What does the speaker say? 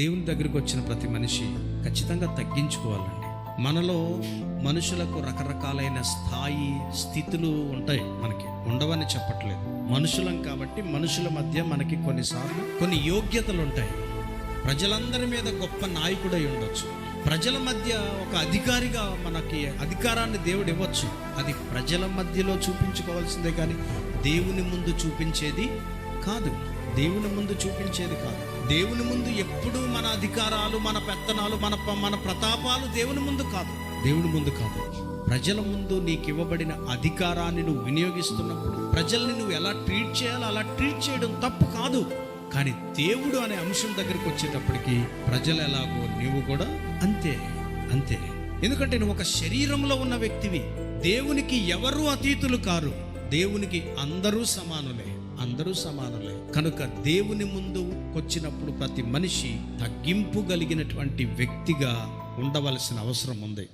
దేవుని దగ్గరికి వచ్చిన ప్రతి మనిషి ఖచ్చితంగా తగ్గించుకోవాలండి. మనలో మనుషులకు రకరకాలైన స్థాయి స్థితులు ఉంటాయి మనకి. ఉండవని చెప్పట్లేదు. మనుషులం కాబట్టి మనుషుల మధ్య మనకి కొన్నిసార్లు కొన్ని యోగ్యతలు ఉంటాయి. ప్రజలందరి మీద గొప్ప నాయకుడై ఉండొచ్చు. ప్రజల మధ్య ఒక అధికారిగా మనకి అధికారాన్ని దేవుడు ఇవ్వచ్చు. అది ప్రజల మధ్యలో చూపించుకోవాల్సిందే కానీ దేవుని ముందు చూపించేది కాదు. దేవుని ముందు చూపించేది కాదు. దేవుని ముందు ఎప్పుడూ మన అధికారాలు మన పెత్తనాలు మన మన ప్రతాపాలు దేవుని ముందు కాదు. దేవుని ముందు కాదు. ప్రజల ముందు నీకు ఇవ్వబడిన అధికారాన్ని నువ్వు వినియోగిస్తున్నప్పుడు ప్రజల్ని నువ్వు ఎలా ట్రీట్ చేయాలో అలా ట్రీట్ చేయడం తప్పు కాదు. కానీ దేవుడు అనే అంశం దగ్గరికి వచ్చేటప్పటికి ప్రజలు ఎలాగో నీవు కూడా అంతే అంతే. ఎందుకంటే నువ్వు ఒక శరీరంలో ఉన్న వ్యక్తివి. దేవునికి ఎవరు అతీతులు కారు? దేవునికి అందరూ సమానులే. అందరూ సమానులే. కనుక దేవుని ముందు వచ్చినప్పుడు ప్రతి మనిషి తగ్గింపు కలిగినటువంటి వ్యక్తిగా ఉండవలసిన అవసరం ఉంది.